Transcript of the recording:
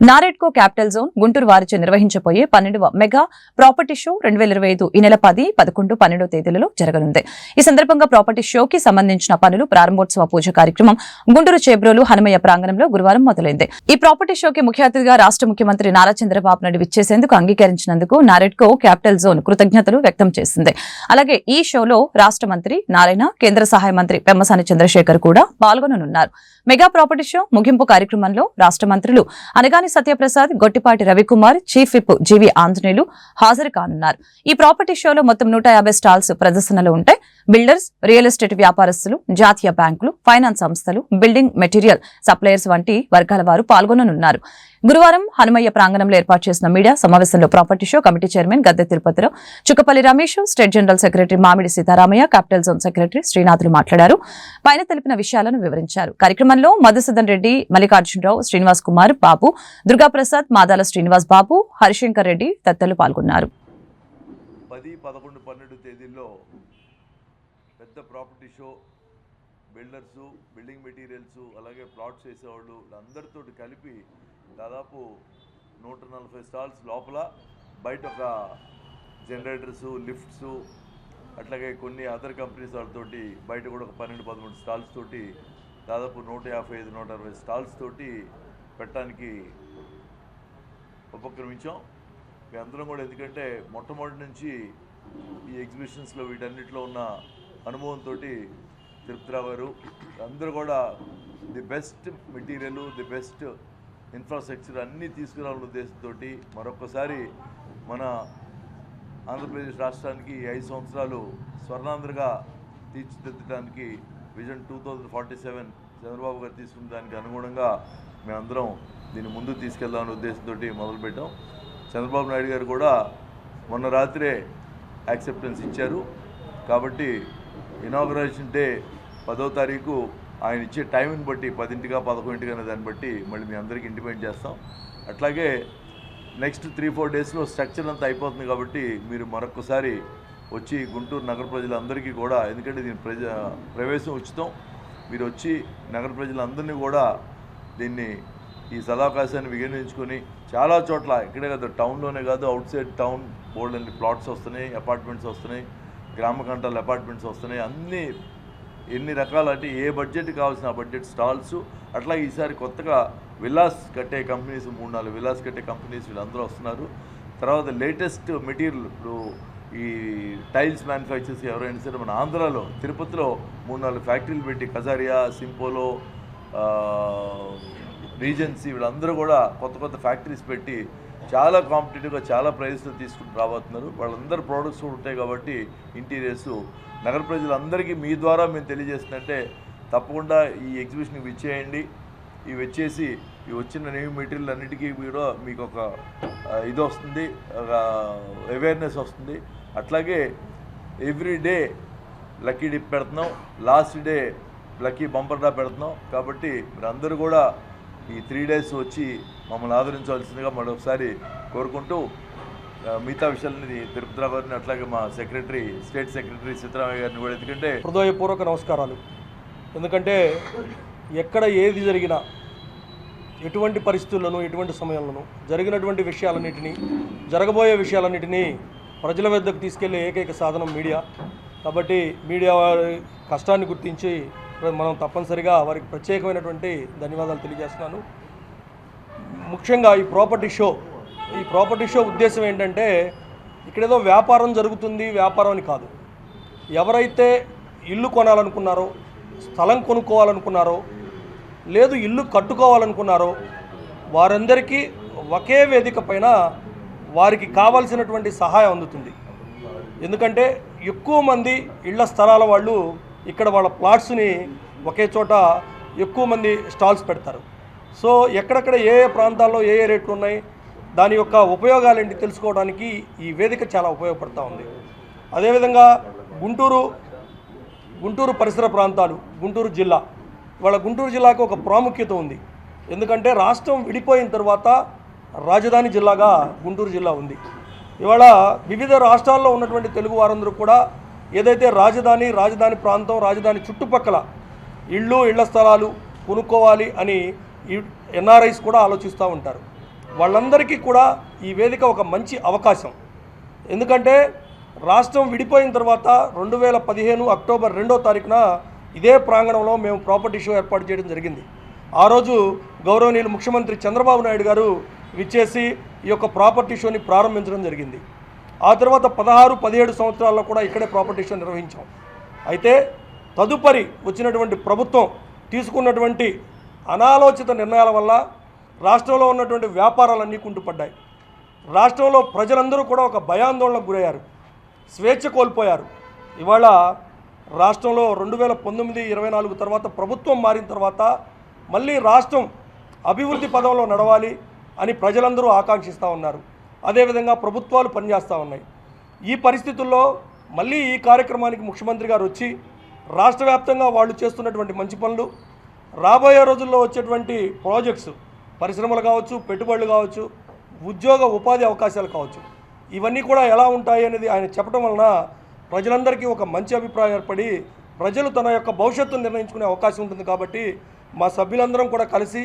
NAREDCO capital zone Guntur వారిచే నిర్వహించబోయే పన్నెండవ mega property show రెండు వేల ఇరవై ఐదు ఈ నెల పది పదకొండు పన్నెండో తేదీలలో జరగనుంది. ఈ సందర్భంగా ప్రాపర్టీ షోకి సంబంధించిన పనులు ప్రారంభోత్సవ పూజ కార్యక్రమం గుంటూరు చేబ్రోలు హనుమయ్య ప్రాంగణంలో గురువారం మొదలైంది. ఈ ప్రాపర్టీ షోకి ముఖ్య అతిథిగా రాష్ట్ర ముఖ్యమంత్రి నారా చంద్రబాబు నాయుడు విచ్చేసేందుకు అంగీకరించినందుకు నారెడ్కో క్యాపిటల్ జోన్ కృతజ్ఞతలు వ్యక్తం చేసింది. అలాగే ఈ షోలో రాష్ట్ర మంత్రి నారాయణ కేంద్ర సహాయ మంత్రి పెమ్మసాని చంద్రశేఖర్ కూడా పాల్గొననున్నారు. మెగా ప్రాపర్టీ షో ముగింపు కార్యక్రమంలో రాష్ట్ర మంత్రులు అనగా ప్రధాని Satyaprasad Gottipati Ravikumar chief whip G V Anjaneyulu హాజరు కానున్నారు. ఈ ప్రాపర్టీ షోలో మొత్తం నూట యాభై స్టాల్స్ ప్రదర్శనలో ఉంటాయి. బిల్డర్స్ రియల్ ఎస్టేట్ వ్యాపారస్తులు జాతీయ బ్యాంకులు ఫైనాన్స్ సంస్థలు బిల్డింగ్ మెటీరియల్ సప్లయర్స్ వంటి వర్గాల వారు పాల్గొననున్నారు. గురువారం హనుమయ్య ప్రాంగణంలో ఏర్పాటు చేసిన మీడియా సమావేశంలో property show committee chairman Gadde Tirupatirao Chukkapalli Ramesh state general secretary Mamidi Sitaramayya capital zone secretary Srinathulu మాట్లాడారు. పైన తెలిపిన విషయాలను వివరించారు. కార్యక్రమంలో మధుసూదన్ రెడ్డి మల్లికార్జునరావు శ్రీనివాస్ కుమార్ బాబు దుర్గాప్రసాద్ మాదాల శ్రీనివాస్ బాబు హరిశంకర్ రెడ్డి తదితరులు పాల్గొన్నారు. పది పదకొండు పన్నెండు తేదీల్లో పెద్ద property show builders building materials అలాగే ప్లాట్స్ వేసేవాళ్ళు అందరితో కలిపి దాదాపు నూట నలభై స్టాల్స్ లోపల బయట ఒక జనరేటర్స్ లిఫ్ట్స్ అట్లాగే కొన్ని అదర్ కంపెనీస్ వాళ్ళతోటి బయట కూడా ఒక పన్నెండు పదమూడు స్టాల్స్ తోటి దాదాపు నూట యాభై ఐదు నూట అరవై స్టాల్స్ తోటి పెట్టడానికి ఉపక్రమించాం. మీ అందరం కూడా ఎందుకంటే మొట్టమొదటి నుంచి ఈ ఎగ్జిబిషన్స్లో వీటన్నిటిలో ఉన్న అనుభవంతో తిరుపతిరావు గారు. అందరూ కూడా the best material the best infrastructure అన్నీ తీసుకురావాలన్న ఉద్దేశంతో మరొకసారి మన ఆంధ్రప్రదేశ్ రాష్ట్రానికి ఐదు సంవత్సరాలు స్వర్ణాంధ్రగా తీర్చిదిద్దడానికి vision two thousand forty seven Chandrababu గారు తీసుకున్న దానికి అనుగుణంగా మేమందరం దీన్ని ముందు తీసుకెళ్దామనే ఉద్దేశంతో మొదలుపెట్టాం. చంద్రబాబు నాయుడు గారు కూడా మొన్న రాత్రే యాక్సెప్టెన్స్ ఇచ్చారు. కాబట్టి ఇనాగ్రేషన్ డే పదో తారీఖు ఆయన ఇచ్చే టైంని బట్టి పదింటిగా పదకొండింటిగా అనే దాన్ని బట్టి మళ్ళీ మీ అందరికీ ఇంటిమేట్ చేస్తాం. అట్లాగే నెక్స్ట్ త్రీ ఫోర్ డేస్లో స్ట్రక్చర్ అంతా అయిపోతుంది కాబట్టి మీరు మరొకసారి వచ్చి గుంటూరు నగర ప్రజలందరికీ కూడా ఎందుకంటే దీని ప్రజ ప్రవేశం ఉచితం. మీరు వచ్చి నగర ప్రజలందరినీ కూడా దీన్ని ఈ సదావకాశాన్ని వినియోగించుకొని చాలా చోట్ల ఇక్కడే కాదు టౌన్లోనే కాదు అవుట్ సైడ్ టౌన్ బోల్డ్ అన్ని ప్లాట్స్ వస్తున్నాయి అపార్ట్మెంట్స్ వస్తున్నాయి. గ్రామ అపార్ట్మెంట్స్ వస్తున్నాయి. అన్నీ ఎన్ని రకాల అంటే ఏ బడ్జెట్ కావాల్సిన బడ్జెట్ స్టాల్స్. అట్లా ఈసారి కొత్తగా విలాస్ కట్టే కంపెనీస్ మూడు నాలుగు విలాస్ కట్టే కంపెనీస్ వీళ్ళందరూ వస్తున్నారు. తర్వాత లేటెస్ట్ మెటీరియల్ ఇప్పుడు ఈ టైల్స్ మ్యానుఫ్యాక్చర్స్ ఎవరైనా సరే మన ఆంధ్రాలో తిరుపతిలో మూడు నాలుగు ఫ్యాక్టరీలు పెట్టి కజారియా సింపోలో రీజెన్సీ వీళ్ళందరూ కూడా కొత్త కొత్త ఫ్యాక్టరీస్ పెట్టి చాలా కాంపిటేటివ్గా చాలా ప్రైజెస్లో తీసుకుని రాబోతున్నారు. వాళ్ళందరూ ప్రోడక్ట్స్ కూడా ఉంటాయి కాబట్టి ఇంటీరియర్స్ నగర ప్రజలందరికీ మీ ద్వారా మేము తెలియజేస్తుందంటే తప్పకుండా ఈ ఎగ్జిబిషన్కి విచ్చేయండి. ఇవి వచ్చేసి ఇవి వచ్చిన న్యూ మెటీరియల్ అన్నిటికీ కూడా మీకు ఒక ఇది వస్తుంది ఒక అవేర్నెస్ వస్తుంది. అట్లాగే ఎవ్రీ డే లక్కీ డిప్ పెడుతున్నాం. Last day lucky bumper draw పెడుతున్నాం. కాబట్టి మీరు అందరూ కూడా ఈ త్రీ డేస్ వచ్చి మమ్మల్ని ఆదరించవలసిందిగా మరొకసారి కోరుకుంటూ మిగతా విషయాలని తిరుపతిరావు గారిని అట్లాగే మా సెక్రటరీ స్టేట్ సెక్రటరీ సిద్ధరామయ్య గారిని కూడా ఎందుకంటే హృదయపూర్వక నమస్కారాలు. ఎందుకంటే ఎక్కడ ఏది జరిగినా ఎటువంటి పరిస్థితుల్లోనూ ఎటువంటి సమయంలోనూ జరిగినటువంటి విషయాలన్నిటినీ జరగబోయే విషయాలన్నిటినీ ప్రజల వద్దకు తీసుకెళ్ళే ఏకైక సాధనం మీడియా. కాబట్టి మీడియా వారి కష్టాన్ని గుర్తించి మనం తప్పనిసరిగా వారికి ప్రత్యేకమైనటువంటి ధన్యవాదాలు తెలియజేస్తున్నాను. ముఖ్యంగా ఈ ప్రాపర్టీ షో ఈ ప్రాపర్టీ షో ఉద్దేశం ఏంటంటే ఇక్కడేదో వ్యాపారం జరుగుతుంది వ్యాపారం అని కాదు. ఎవరైతే ఇల్లు కొనాలనుకున్నారో స్థలం కొనుక్కోవాలనుకున్నారో లేదు ఇల్లు కట్టుకోవాలనుకున్నారో వారందరికీ ఒకే వేదిక పైన వారికి కావాల్సినటువంటి సహాయం అందుతుంది. ఎందుకంటే ఎక్కువ మంది ఇళ్ళ స్థలాల వాళ్ళు ఇక్కడ వాళ్ళ ప్లాట్స్ని ఒకే చోట ఎక్కువ మంది స్టాల్స్ పెడతారు. సో ఎక్కడెక్కడ ఏ ఏ ప్రాంతాల్లో ఏ ఏ రేట్లు ఉన్నాయి దాని యొక్క ఉపయోగాలు ఏంటి తెలుసుకోవడానికి ఈ వేదిక చాలా ఉపయోగపడుతూ ఉంది. అదేవిధంగా గుంటూరు గుంటూరు పరిసర ప్రాంతాలు గుంటూరు జిల్లా వాళ్ళ గుంటూరు జిల్లాకు ఒక ప్రాముఖ్యత ఉంది. ఎందుకంటే రాష్ట్రం విడిపోయిన తర్వాత రాజధాని జిల్లాగా గుంటూరు జిల్లా ఉంది. ఇవాళ వివిధ రాష్ట్రాల్లో ఉన్నటువంటి తెలుగు వారందరూ కూడా ఏదైతే రాజధాని రాజధాని ప్రాంతం రాజధాని చుట్టుపక్కల ఇళ్ళు ఇళ్ళ స్థలాలు కొనుక్కోవాలి అని ఎన్ఆర్ఐస్ కూడా ఆలోచిస్తూ ఉంటారు. వాళ్ళందరికీ కూడా ఈ వేదిక ఒక మంచి అవకాశం. ఎందుకంటే రాష్ట్రం విడిపోయిన తర్వాత రెండు వేల పదిహేను అక్టోబర్ రెండో తారీఖున ఇదే ప్రాంగణంలో మేము ప్రాపర్టీ షో ఏర్పాటు చేయడం జరిగింది. ఆ రోజు గౌరవనీయులు ముఖ్యమంత్రి చంద్రబాబు నాయుడు గారు విచ్చేసి ఈ యొక్క ప్రాపర్టీ షోని ప్రారంభించడం జరిగింది. ఆ తర్వాత పదహారు పదిహేడు సంవత్సరాల్లో కూడా ఇక్కడే ప్రాపర్టీ షో నిర్వహించాం. అయితే తదుపరి వచ్చినటువంటి ప్రభుత్వం తీసుకున్నటువంటి అనాలోచిత నిర్ణయాల వల్ల రాష్ట్రంలో ఉన్నటువంటి వ్యాపారాలన్నీ కుంటుపడ్డాయి. రాష్ట్రంలో ప్రజలందరూ కూడా ఒక భయాందోళనకు గురయ్యారు. స్వేచ్ఛ కోల్పోయారు. ఇవాళ రాష్ట్రంలో రెండు వేల పంతొమ్మిది ఇరవై నాలుగు తర్వాత ప్రభుత్వం మారిన తర్వాత మళ్ళీ రాష్ట్రం అభివృద్ధి పదంలో నడవాలి అని ప్రజలందరూ ఆకాంక్షిస్తూ ఉన్నారు. అదేవిధంగా ప్రభుత్వాలు పనిచేస్తూ ఉన్నాయి. ఈ పరిస్థితుల్లో మళ్ళీ ఈ కార్యక్రమానికి ముఖ్యమంత్రి గారు వచ్చి రాష్ట్ర వ్యాప్తంగా వాళ్ళు చేస్తున్నటువంటి మంచి పనులు రాబోయే రోజుల్లో వచ్చేటువంటి ప్రాజెక్ట్స్ పరిశ్రమలు కావచ్చు పెట్టుబడులు కావచ్చు ఉద్యోగ ఉపాధి అవకాశాలు కావచ్చు ఇవన్నీ కూడా ఎలా ఉంటాయి అనేది ఆయన చెప్పడం వలన ప్రజలందరికీ ఒక మంచి అభిప్రాయం ఏర్పడి ప్రజలు తన యొక్క భవిష్యత్తును నిర్ణయించుకునే అవకాశం ఉంటుంది కాబట్టి మా సభ్యులందరం కూడా కలిసి